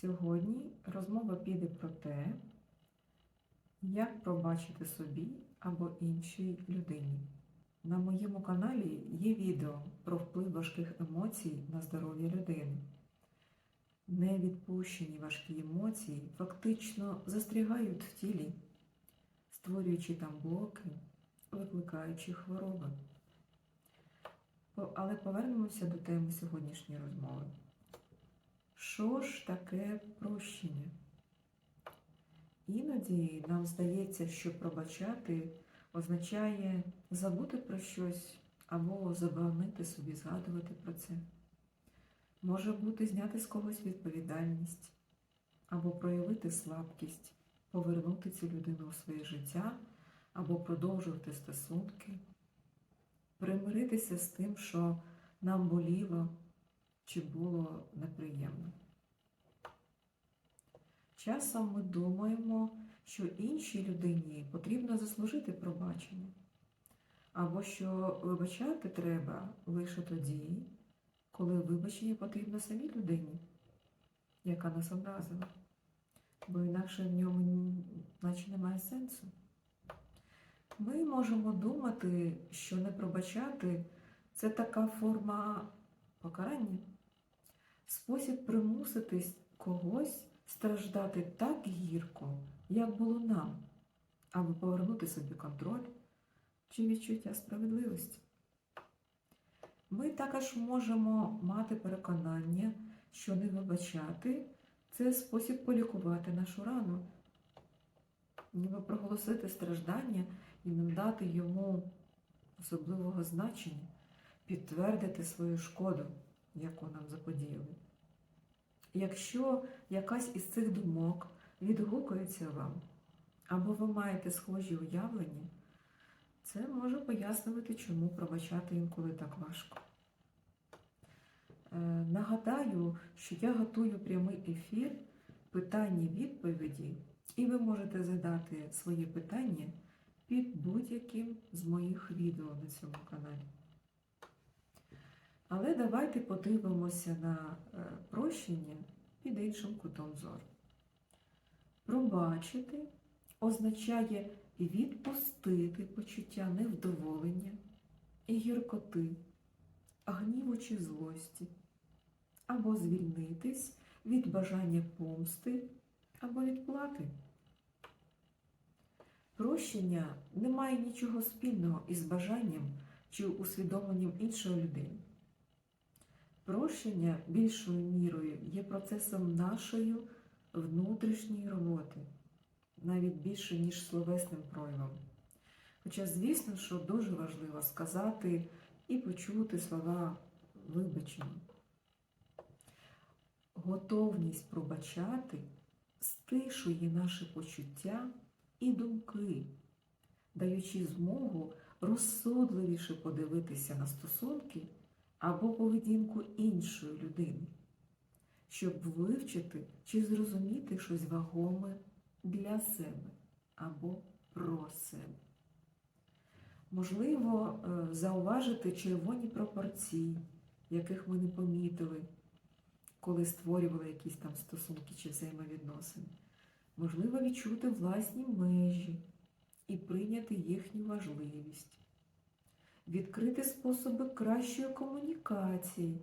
Сьогодні розмова піде про те, як пробачити собі або іншій людині. На моєму каналі є відео про вплив важких емоцій на здоров'я людини. Невідпущені важкі емоції фактично застрягають в тілі, створюючи там блоки, викликаючи хвороби. Але повернемося до теми сьогоднішньої розмови. Що ж таке прощення? Іноді нам здається, що пробачати означає забути про щось або заборонити собі згадувати про це. Може бути зняти з когось відповідальність, або проявити слабкість, повернути цю людину у своє життя, або продовжувати стосунки, примиритися з тим, що нам боліло чи було неприємно. Часом ми думаємо, що іншій людині потрібно заслужити пробачення, або що вибачати треба лише тоді, коли вибачення потрібно самій людині, яка нас образила, бо інакше в ньому наче немає сенсу. Ми можемо думати, що не пробачати це така форма покарання, спосіб примусити когось страждати так гірко, як було нам, аби повернути собі контроль чи відчуття справедливості. Ми також можемо мати переконання, що не вибачати це спосіб полікувати нашу рану, ніби проголосити страждання і не дати йому особливого значення, підтвердити свою шкоду, яку нам заподіяли. Якщо якась із цих думок відгукується вам, або ви маєте схожі уявлення, це може пояснювати, чому пробачати інколи так важко. Е, Нагадаю, що я готую прямий ефір питання-відповіді, і ви можете задати свої питання під будь-яким з моїх відео на цьому каналі. Але давайте подивимося на е, прощення під іншим кутом зору. Пробачити означає відпустити почуття невдоволення і гіркоти, гніву чи злості, або звільнитись від бажання помсти або відплати. Прощення не має нічого спільного із бажанням чи усвідомленням іншої людини. Прощення більшою мірою є процесом нашої внутрішньої роботи, навіть більше, ніж словесним проявом. Хоча, звісно, що дуже важливо сказати і почути слова вибачення. Готовність пробачати стишує наші почуття і думки, даючи змогу розсудливіше подивитися на стосунки або поведінку іншої людини, щоб вивчити чи зрозуміти щось вагоме для себе або про себе. Можливо, е, зауважити червоні пропорції, яких ми не помітили, коли створювали якісь там стосунки чи взаємовідносини. Можливо, відчути власні межі і прийняти їхню важливість відкрити способи кращої комунікації,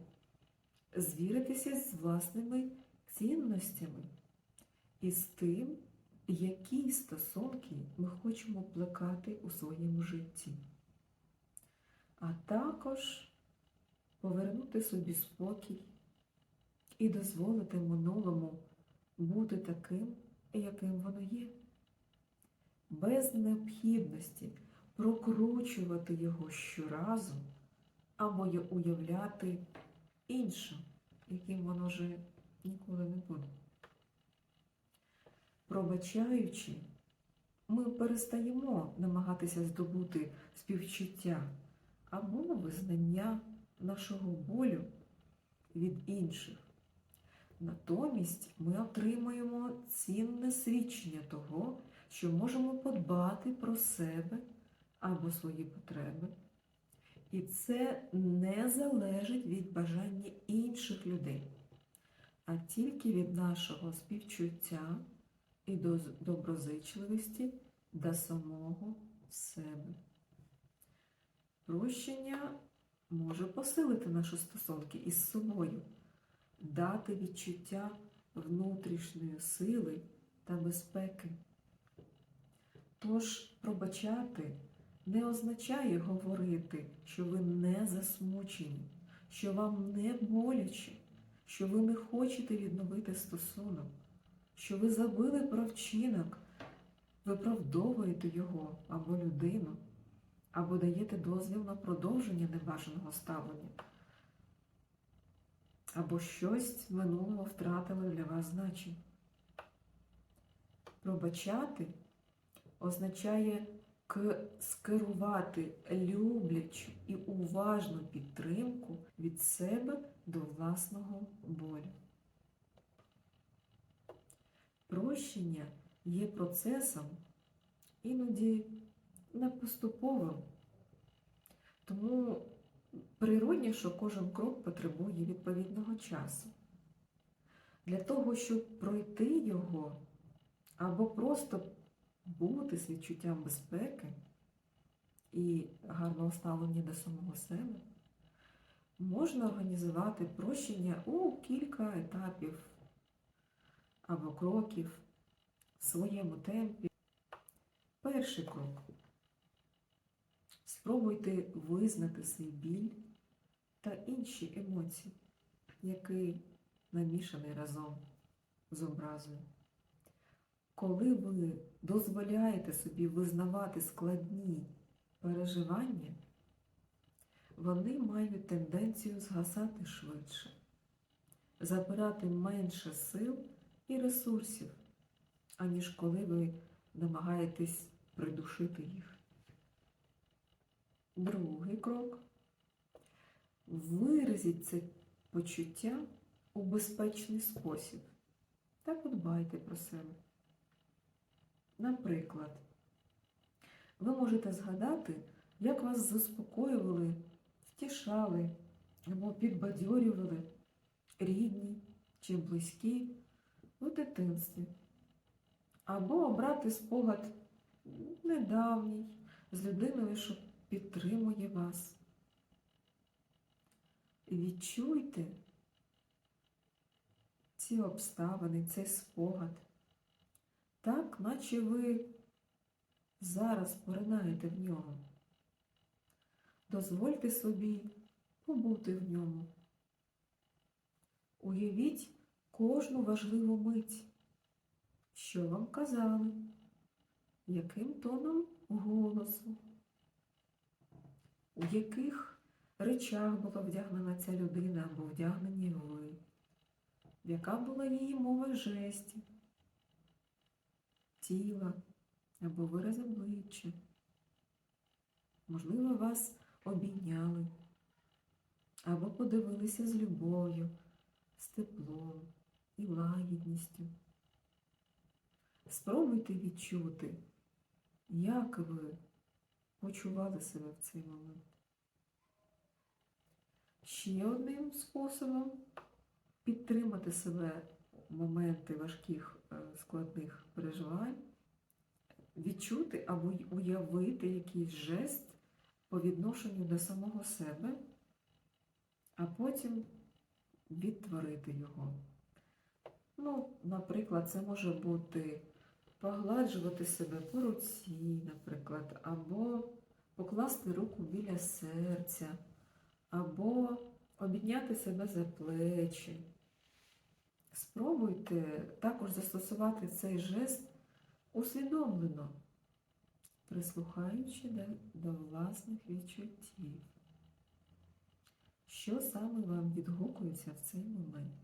звіритися з власними цінностями і з тим, які стосунки ми хочемо плекати у своєму житті. А також повернути собі спокій і дозволити минулому бути таким, яким воно є, без необхідності прокручувати його щоразу або уявляти іншим, яким воно вже ніколи не буде. Пробачаючи, ми перестаємо намагатися здобути співчуття або визнання нашого болю від інших. Натомість ми отримуємо цінне свідчення того, що можемо подбати про себе або свої потреби. І це не залежить від бажання інших людей. а тільки від нашого співчуття і до доброзичливості до самого себе. Прощення може посилити наші стосунки із собою, дати відчуття внутрішньої сили та безпеки. Тож пробачати не означає говорити, що ви не засмучені, що вам не боляче, що ви не хочете відновити стосунок, що ви забили про вчинок, виправдовуєте його або людину, або даєте дозвіл на продовження небажаного ставлення, або щось минулого втратило для вас значення. Пробачати означає скерувати люблячу і уважну підтримку від себе до власного болю. Прощення є процесом іноді не поступовим, тому природні, що кожен крок потребує відповідного часу. Для того, щоб пройти його або просто бути з відчуттям безпеки і гарного ставлення до самого себе, можна організувати прощення у кілька етапів або кроків в своєму темпі. Перший крок. Спробуйте визнати свій біль та інші емоції, які намішані разом з образою. Коли ви дозволяєте собі визнавати складні переживання, вони мають тенденцію згасати швидше, забирати менше сил і ресурсів, аніж коли ви намагаєтесь придушити їх. Другий крок. Виразіть це почуття у безпечний спосіб та подбайте про себе. Наприклад, ви можете згадати, як вас заспокоювали, втішали або підбадьорювали рідні чи близькі у дитинстві. Або обрати спогад недавній з людиною, що підтримує вас. Відчуйте ці обставини, цей спогад так, наче ви зараз поринаєте в нього. Дозвольте собі побути в ньому. Уявіть кожну важливу мить, що вам казали, яким тоном голосу, у яких речах була вдягнена ця людина або вдягнені ви, яка була її мова жестів тіла або вираз обличчя. Можливо, вас обійняли або подивилися з любов'ю, з теплом і лагідністю. Спробуйте відчути, як ви почували себе в цей момент. Ще одним способом підтримати себе моменти важких складних переживань, відчути або уявити якийсь жест по відношенню до самого себе, а потім відтворити його. Ну, наприклад, це може бути погладжувати себе по руці, наприклад, або покласти руку біля серця, або обідняти себе за плечі. Спробуйте також застосувати цей жест усвідомлено, прислухаючи до, власних відчуттів. Що саме вам відгукується в цей момент?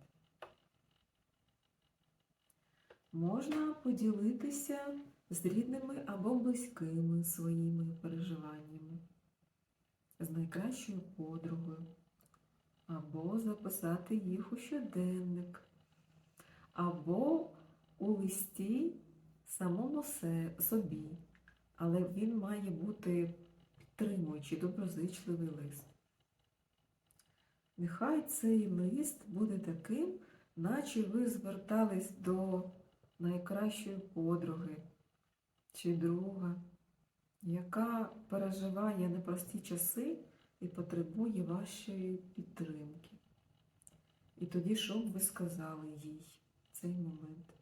Можна поділитися з рідними або близькими своїми переживаннями, з найкращою подругою, або записати їх у щоденник або у листі самому собі, але він має бути підтримуючий, доброзичливий лист. Нехай цей лист буде таким, наче ви звертались до найкращої подруги чи друга, яка переживає непрості часи і потребує вашої підтримки. І тоді, що б ви сказали їй цей момент?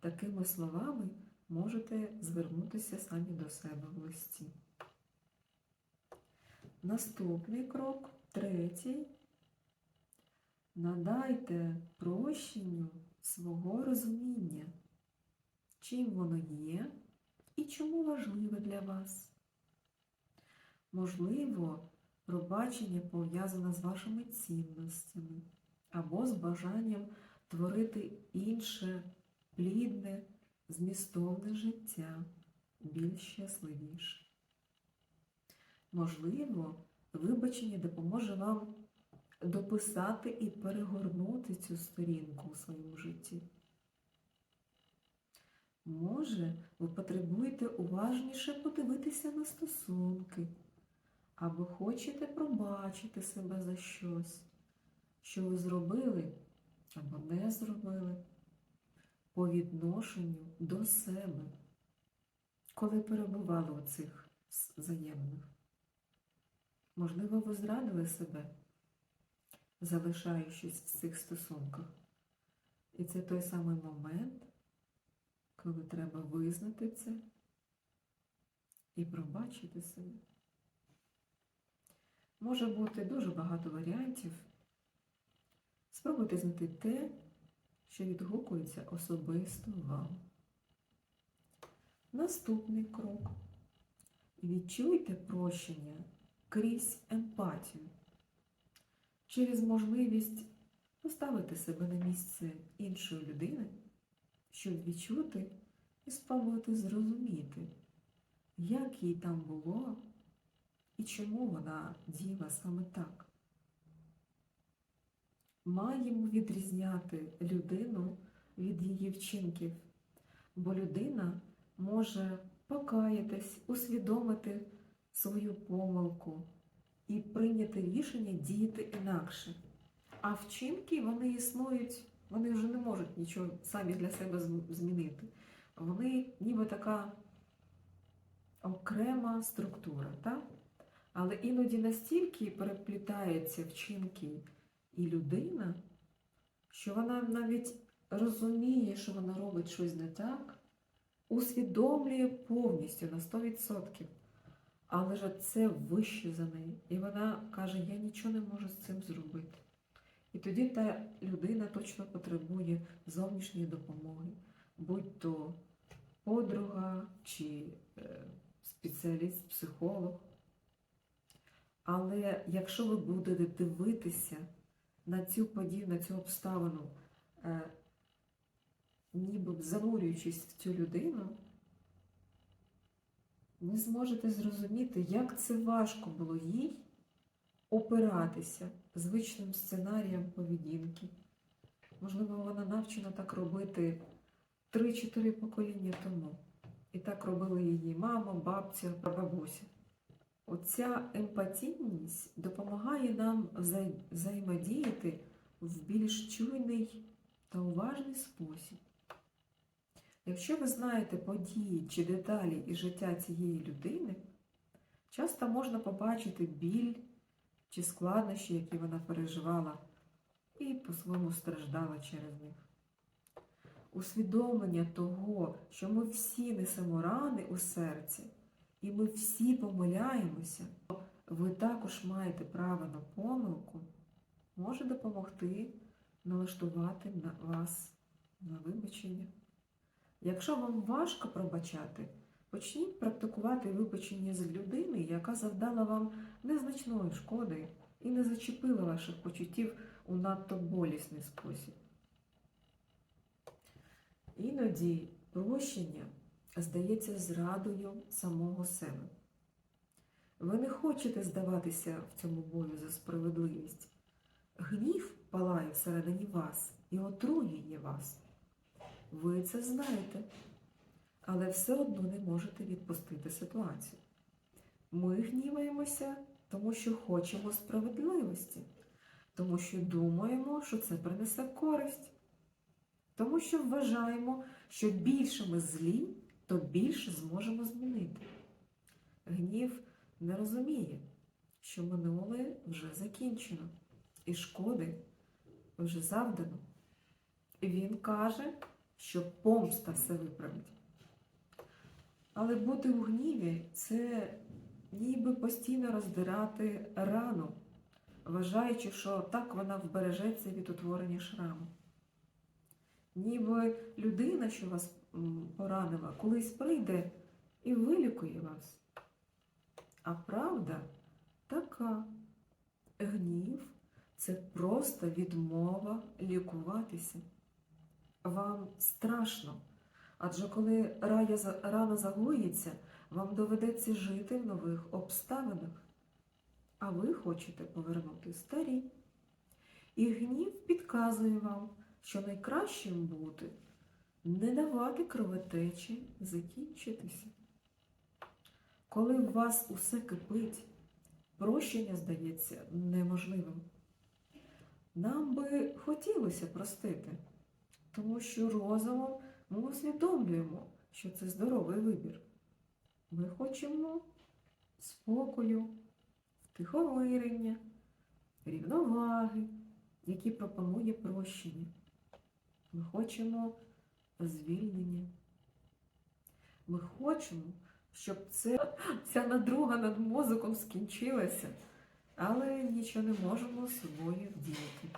Такими словами можете звернутися самі до себе в листі. Наступний крок, третій. Надайте прощенню свого розуміння, чим воно є і чому важливе для вас. Можливо, пробачення пов'язане з вашими цінностями або з бажанням творити інше плідне, змістовне життя, більш щасливіше. Можливо, вибачення допоможе вам дописати і перегорнути цю сторінку у своєму житті. Може, ви потребуєте уважніше подивитися на стосунки, або хочете пробачити себе за щось, що ви зробили або не зробили по відношенню до себе, коли перебували у цих взаєминах. Можливо, ви зрадили себе, залишаючись в цих стосунках. І це той самий момент, коли треба визнати це і пробачити себе. Може бути дуже багато варіантів. Спробуйте знайти те, що відгукується особисто вам. Наступний крок. Відчуйте прощення крізь емпатію, через можливість поставити себе на місце іншої людини, щоб відчути і спробувати зрозуміти, як їй там було і чому вона діяла саме так. Маємо відрізняти людину від її вчинків, бо людина може покаятись, усвідомити свою помилку і прийняти рішення діяти інакше. А вчинки вони існують, вони вже не можуть нічого самі для себе змінити. Вони ніби така окрема структура. Так? Але іноді настільки переплітаються вчинки і людина, що вона навіть розуміє, що вона робить щось не так, усвідомлює повністю на 100%. Але ж це вище за неї. І вона каже, я нічого не можу з цим зробити. І тоді та людина точно потребує зовнішньої допомоги, будь то подруга чи е, спеціаліст, психолог. Але якщо ви будете дивитися на цю подію, на цю обставину, е, ніби занурюючись в цю людину, ви зможете зрозуміти, як це важко було їй опиратися звичним сценаріям поведінки. Можливо, вона навчена так робити 3-4 покоління тому. І так робили її мама, бабця, прабабуся. Оця емпатійність допомагає нам взаємодіяти в більш чуйний та уважний спосіб. Якщо ви знаєте події чи деталі із життя цієї людини, часто можна побачити біль чи складнощі, які вона переживала, і по-своєму страждала через них. Усвідомлення того, що ми всі несемо рани у серці, і ми всі помиляємося, ви також маєте право на помилку, може допомогти налаштувати на вас на вибачення. Якщо вам важко пробачати, почніть практикувати вибачення з людини, яка завдала вам незначної шкоди і не зачепила ваших почуттів у надто болісний спосіб. Іноді прощення здається зрадою самого себе. Ви не хочете здаватися в цьому бою за справедливість. Гнів палає всередині вас і отруює вас. Ви це знаєте, але все одно не можете відпустити ситуацію. Ми гніваємося, тому що хочемо справедливості, тому що думаємо, що це принесе користь. Тому що вважаємо, що більше ми злі, то більше зможемо змінити. Гнів не розуміє, що минуле вже закінчено, і шкоди вже завдано. Він каже, що помста все виправить. Але бути у гніві це ніби постійно роздирати рану, вважаючи, що так вона вбережеться від утворення шраму. Ніби людина, що вас поранила, колись прийде і вилікує вас. А правда така. Гнів це просто відмова лікуватися. Вам страшно, адже коли рана загоїться, вам доведеться жити в нових обставинах, а ви хочете повернути старі. І гнів підказує вам, що найкращим бути не давати кровотечі закінчитися. Коли в вас усе кипить, прощення здається неможливим. Нам би хотілося простити, тому що розумом ми усвідомлюємо, що це здоровий вибір. Ми хочемо спокою, втихомирення, рівноваги, які пропонує прощення. Ми хочемо звільнення. Ми хочемо, щоб це, ця надруга над мозоком скінчилася, але нічого не можемо з собою вдіяти.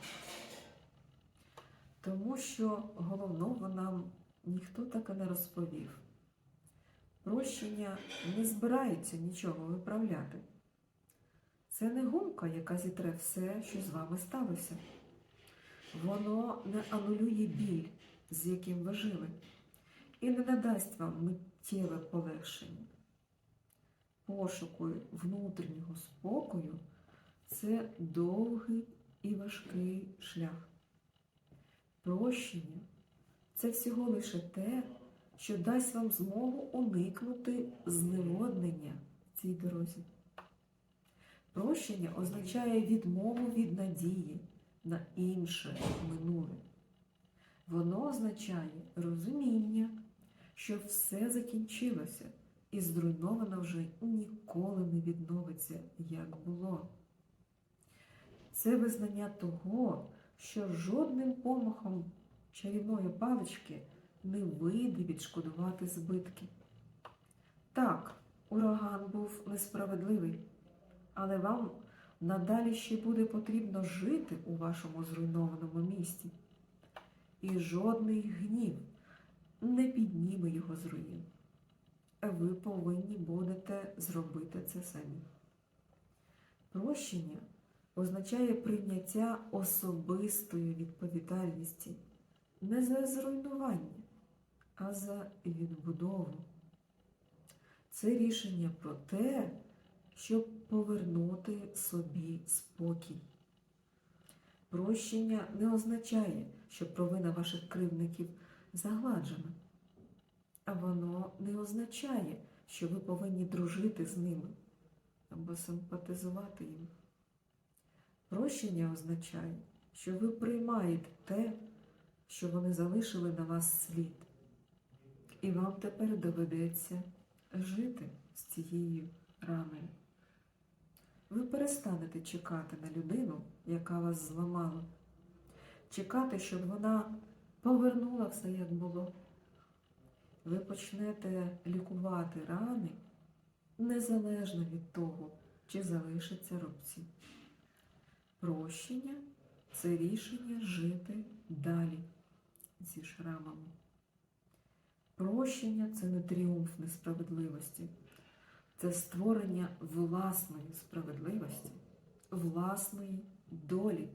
Тому що головного нам ніхто так і не розповів. Прощення не збирається нічого виправляти. Це не гумка, яка зітре все, що з вами сталося. Воно не анулює біль, з яким ви жили, і не надасть вам миттєве полегшення. Пошуку внутрішнього спокою це довгий і важкий шлях. Прощення це всього лише те, що дасть вам змогу уникнути зневоднення в цій дорозі. Прощення означає відмову від надії на інше минуле. Воно означає розуміння, що все закінчилося і зруйновано вже ніколи не відновиться, як було. Це визнання того, що жодним помахом чарівної палички не вийде відшкодувати збитки. Так, ураган був несправедливий, але вам надалі ще буде потрібно жити у вашому зруйнованому місті. І жодний гнів не підніме його з руїн. Ви повинні будете зробити це самі. Прощення означає прийняття особистої відповідальності не за зруйнування, а за відбудову. Це рішення про те, щоб повернути собі спокій. Прощення не означає, що провина ваших кривдників загладжена, а воно не означає, що ви повинні дружити з ними або симпатизувати їм. Прощення означає, що ви приймаєте те, що вони залишили на вас слід, і вам тепер доведеться жити з цією раною. Ви перестанете чекати на людину, яка вас зламала, чекати, щоб вона повернула все, як було. Ви почнете лікувати рани незалежно від того, чи залишаться рубці. Прощення це рішення жити далі зі шрамами. Прощення це не тріумф несправедливості, це створення власної справедливості, власної долі.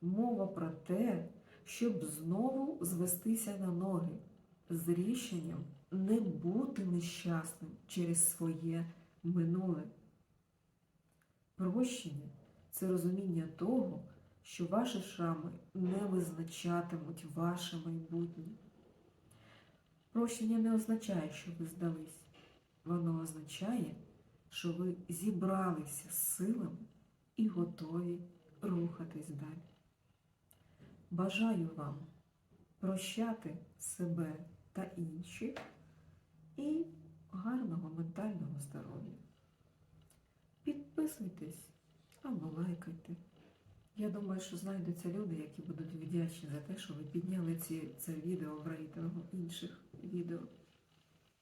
Мова про те, щоб знову звестися на ноги з рішенням не бути нещасним через своє минуле. Прощення це розуміння того, що ваші шрами не визначатимуть ваше майбутнє. Прощення не означає, що ви здались. Воно означає, що ви зібралися з силами і готові рухатись далі. Бажаю вам прощати себе та інших і гарного ментального здоров'я. Підписуйтесь або лайкайте. Я думаю, що знайдуться люди, які будуть вдячні за те, що ви підняли ці, це відео в рейтингу інших відео.